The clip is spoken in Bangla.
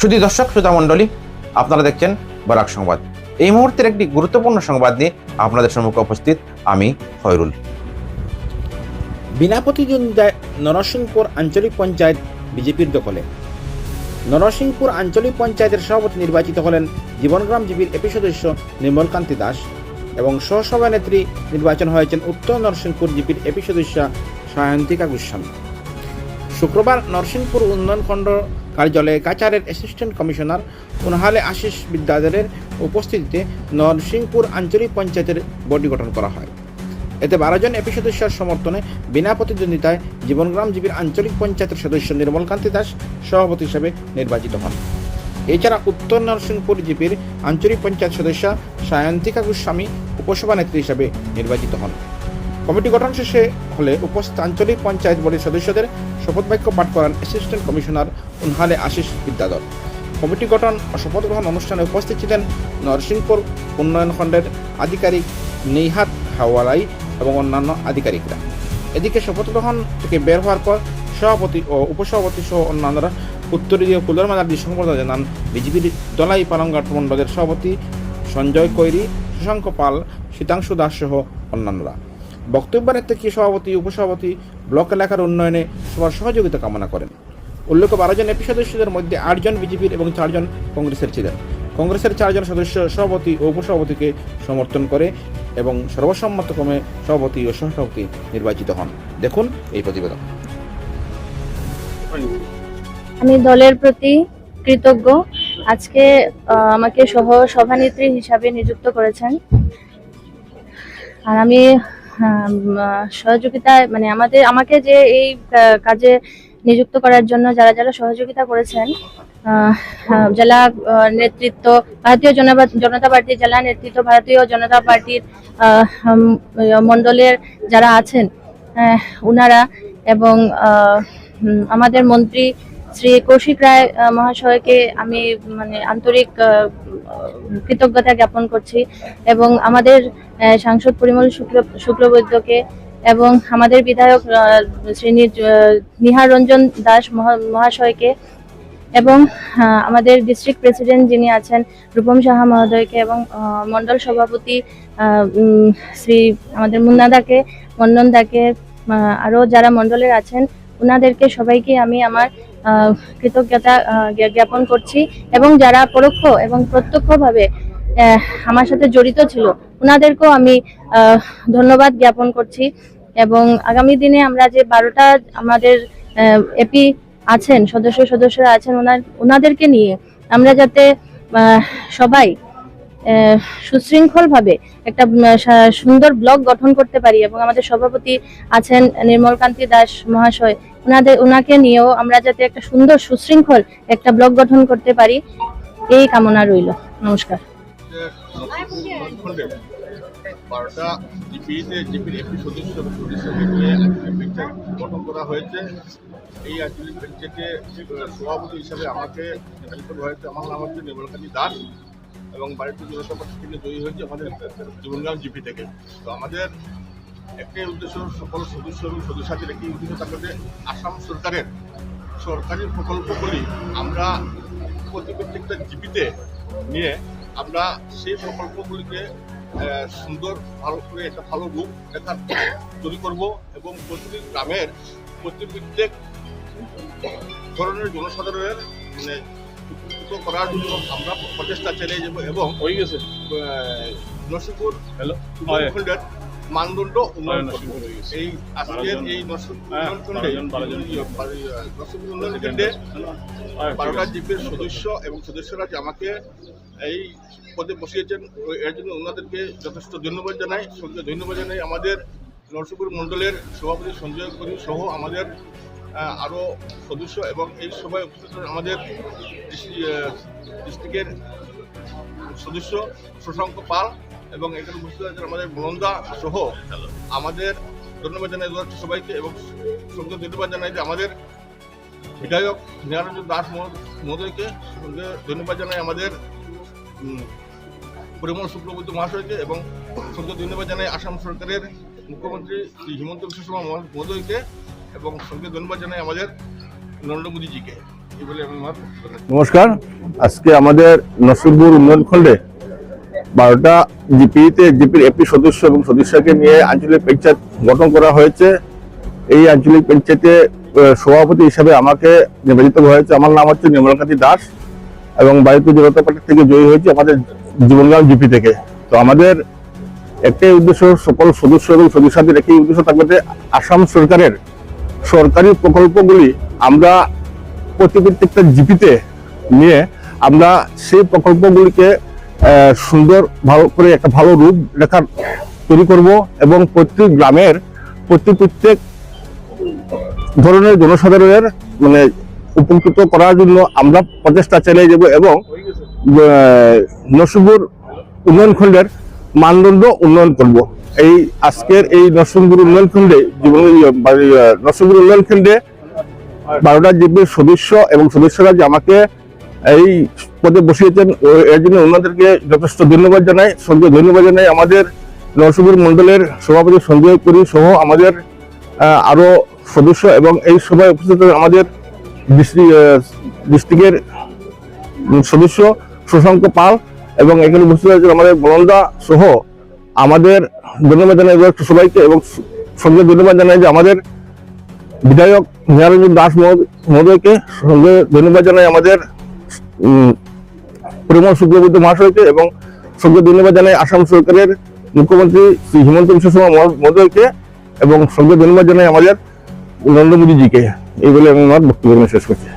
শুধু দর্শক শ্রোতা মণ্ডলী, আপনারা দেখছেন বরাক সংবাদ। এই মুহূর্তের একটি গুরুত্বপূর্ণ সংবাদ নিয়ে আপনাদের সম্মুখে উপস্থিত আমি খয়রুল। বিনা প্রতিদ্বন্দ্বিতায় নরসিংপুর আঞ্চলিক পঞ্চায়েত বিজেপির দখলে। নরসিংপুর আঞ্চলিক পঞ্চায়েতের সভাপতি নির্বাচিত হলেন জীবনগ্রাম জিপির এপি সদস্য নির্মলকান্তি দাস এবং সহসভানেত্রী নির্বাচন হয়েছেন উত্তর নরসিংপুর জিপির এপি সদস্য সায়ন্তিকা গোস্বামী। শুক্রবার নরসিংপুর উন্নয়ন খণ্ড কার্যালয়ে কাচারের অ্যাসিস্ট্যান্ট কমিশনার উনহালে আশিস বিদ্যাধরের উপস্থিতিতে নরসিংপুর আঞ্চলিক পঞ্চায়েতের বডি গঠন করা হয়। এতে বারো জন এপি সদস্যের সমর্থনে বিনা প্রতিদ্বন্দ্বিতায় জীবনগ্রাম জীবীর আঞ্চলিক পঞ্চায়েতের সদস্য নির্মলকান্তি দাস সভাপতি হিসেবে নির্বাচিত হন। এছাড়া উত্তর নরসিংপুর জিপির আঞ্চলিক পঞ্চায়েত সদস্য সায়ন্তিকা গোস্বামী উপসভানেত্রী হিসেবে নির্বাচিত হন। কমিটি গঠন শেষে হলে উপস্থিত আঞ্চলিক পঞ্চায়েত বোর্ডের সদস্যদের শপথ বাক্য পাঠ করান assistant commissioner উনহালে Ashis Bidyadhar. Committee গঠন ও শপথ গ্রহণ অনুষ্ঠানে উপস্থিত ছিলেন নরসিংপুর উন্নয়ন খণ্ডের আধিকারিক নেইহাত হাওয়ালাই এবং অন্যান্য আধিকারিকরা। এদিকে শপথ গ্রহণ থেকে বের হওয়ার পর সভাপতি ও উপসভাপতি সহ অন্যান্যরা উত্তরীয় কুলর মাদার্জি সংবর্ধনা জানান। বিজেপির দলাই পালংঘাট মণ্ডলের সভাপতি সঞ্জয় কৈরি শশাঙ্ক পাল, শীতাংশু দাস সহ অন্যান্যরা। বক্তব্য রাখতে কি সভাপতি, উপসভাপতি, ব্লক এলাকার উন্নয়নে সবার সহযোগিতা কামনা করেন। উল্লেখ্য, বারো জন এপি সদস্যদের মধ্যে আটজন বিজেপির এবং চারজন কংগ্রেসের ছিলেন। কংগ্রেসের চারজন সদস্য সভাপতি ও উপসভাপতিকে সমর্থন করে এবং সর্বসম্মতক্রমে সভাপতি ও সহসভাপতি নির্বাচিত হন। দেখুন এই প্রতিবেদন। আমি দলের প্রতি কৃতজ্ঞ। আজকে আমাকে সহ সভানেত্রী হিসাবে নিযুক্ত করেছেন। আর আমি আম, আহ, সহযোগিতায় মানে আমাদের আমাকে যে এই কাজে নিযুক্ত করার জন্য যারা যারা সহযোগিতা করেছেন আহ, জেলা নেতৃত্ব ভারতীয় জনতা পার্টির জেলা নেতৃত্ব ভারতীয় জনতা পার্টির মণ্ডলের যারা আছেন আহ, উনারা এবং আমাদের মন্ত্রী শ্রী কৌশিক রায় মহাশয়কে আমি মানে আন্তরিক কৃতজ্ঞতা জ্ঞাপন করছি এবং আমাদের সাংসদ পরিমল শুক্ল শুক্লবৈদ্যকে এবং আমাদের বিধায়ক শ্রী নিহার রঞ্জন দাস মহা- মহাশয়কে এবং আমাদের ডিস্ট্রিক্ট প্রেসিডেন্ট যিনি আছেন রূপম সাহা মহোদয়কে এবং আহ, মণ্ডল সভাপতি শ্রী আমাদের মুন্নাদাকে মন্ননদাকে আহ, আরও যারা মন্ডলের আছেন ওনাদেরকে সবাইকে আমি আমার কৃতজ্ঞতা জ্ঞাপন করছি। এবং যারা পরোক্ষ এবং প্রত্যক্ষভাবে আমার সাথে জড়িত ছিল ওনাদেরকেও আমি ধন্যবাদ জ্ঞাপন করছি। এবং আগামী দিনে আমরা যে বারোটা আমাদের এপি আছেন, সদস্য সদস্যরা আছেন ওনার ওনাদেরকে নিয়ে আমরা যাতে সবাই সুশৃঙ্খলভাবে একটা সুন্দর ব্লক গঠন করতে পারি এবং আমাদের সভাপতি আছেন নির্মলকান্তি দাস মহাশয় ওনাদের ওনাকে নিয়েও আমরা যাতে একটা সুন্দর সুশৃঙ্খল একটা ব্লক গঠন করতে পারি, এই কামনা রইল। নমস্কার। এই আঞ্চলিক পঞ্চায়েতে সভাপতি হিসাবে আমাকে হয়েছে। আমার নাম হচ্ছে নির্মলকান্তি দাস। এবং জনতা পার্টি থেকে জয়ী হয়েছে আমাদের জীবনগ্রাম জিপি থেকে। তো আমাদের একটাই উদ্দেশ্য সকল সদস্য এবং সদস্যদের একটি উদ্দেশ্য থাকবে আসাম সরকারের সরকারি প্রকল্পগুলি আমরা প্রতি প্রত্যেকটা জিপিতে নিয়ে আমরা সেই প্রকল্পগুলিকে সুন্দর ভালো করে একটা ভালো রূপ দেখার তৈরি করব এবং প্রতিটি গ্রামের প্রতি প্রত্যেক ধরনের জনসাধারণের মানে উপকৃত করার জন্য আমরা প্রচেষ্টা চালিয়ে যাব এবং হয়ে গেছে। নরসিংপুর হ্যালো? খণ্ডের মানদণ্ড উন্নয়ন এই আজকের এই হ্যাঁ, উন্নয়ন কেন্দ্রে বারোটা জিপির সদস্য এবং সদস্যরা যে আমাকে এই পদে বসিয়েছেন এর জন্য ওনাদেরকে যথেষ্ট ধন্যবাদ জানাই ধন্যবাদ জানাই আমাদের নরসিংপুর মণ্ডলের সভাপতি সঞ্জয় করি সহ আমাদের আরও সদস্য এবং এই সভায় উপস্থিত আমাদের ডিস্ট্রিক্টের সদস্য শশাঙ্ক পাল এবং এখানে উপস্থিত আছেন আমাদের বনন্দা সহ আমাদের ধন্যবাদ জানাই সবাইকে এবং সঙ্গে ধন্যবাদ জানাই যে আমাদের বিধায়ক নিহারঞ্জন দাস মহো- মহোদয়কে ধন্যবাদ জানাই আমাদের পরিমল শুক্লবৈদ্য মহাশয়কে এবং সঙ্গে ধন্যবাদ জানাই আসাম সরকারের মুখ্যমন্ত্রী শ্রী হিমন্ত বিশ্ব শর্মা মহোদয়কে এবং সঙ্গে ধন্যবাদ জানাই আমাদের নরেন্দ্র মোদীজিকে। নমস্কার। আজকে আমাদের নসিরপুর উন্নয়ন খণ্ডে বারোটা জিপিতে জিপির এপি সদস্য এবং সদস্যকে নিয়ে আঞ্চলিক পঞ্চায়েত গঠন করা হয়েছে। এই আঞ্চলিক পঞ্চায়েতে সভাপতি হিসাবে আমাকে নির্বাচিত হয়েছে। আমার নাম হচ্ছে নির্মলকান্তি দাস এবং ভারতীয় জনতা পার্টি থেকে জয়ী হয়েছে আমাদের জীবনগ্রাম জিপি থেকে। তো আমাদের একটাই উদ্দেশ্য সকল সদস্য এবং সদস্যদের একই উদ্দেশ্য থাকবে আসাম সরকারের সরকারি প্রকল্পগুলি আমরা প্রতি প্রত্যেকটা জিপিতে নিয়ে আমরা সেই প্রকল্পগুলিকে সুন্দর ভালো করে একটা ভালো রূপ রেখার তৈরি করব এবং প্রত্যেক গ্রামের প্রতি প্রত্যেক ধরনের জনসাধারণের মানে উপকৃত করার জন্য আমরা প্রচেষ্টা চালিয়ে যাব এবং নরসিংপুর উন্নয়ন খণ্ডের মানদণ্ড উন্নয়ন করব। এই আজকের এই নরসিংপুর উন্নয়ন খণ্ডে জীবন নরসিংপুর উন্নয়ন খণ্ডে বারোটা জিপির সদস্য এবং সদস্যরা যে আমাকে এই পদে বসিয়েছেন এর জন্য ওনাদেরকে যথেষ্ট ধন্যবাদ জানাই সঙ্গে ধন্যবাদ জানাই আমাদের নরসিংপুর মন্ডলের সভাপতি সঞ্জয় পুরী সহ আমাদের আহ, আরও সদস্য এবং এই সভায় উপস্থিত আমাদের ডিস্ট্রিক্টের সদস্য শশাঙ্ক পাল এবং এখানে উপস্থিত আছেন আমাদের বনন্দা সহ আমাদের ধন্যবাদ জানাই সবাইকে এবং সঙ্গে ধন্যবাদ জানাই যে আমাদের বিধায়ক নিহারঞ্জন দাস মহোদ- মহোদয়কে। সঙ্গে ধন্যবাদ জানাই আমাদের পরিমল শুক্লবৈদ্য মহাশয়কে এবং সঙ্গে ধন্যবাদ জানাই আসাম সরকারের মুখ্যমন্ত্রী শ্রী হিমন্ত বিশ্ব শর্মা মহো- মহোদয়কে এবং সঙ্গে ধন্যবাদ জানাই আমাদের নরেন্দ্র মোদীজিকে। এই বলে আমি আমার বক্তব্য শেষ করছি।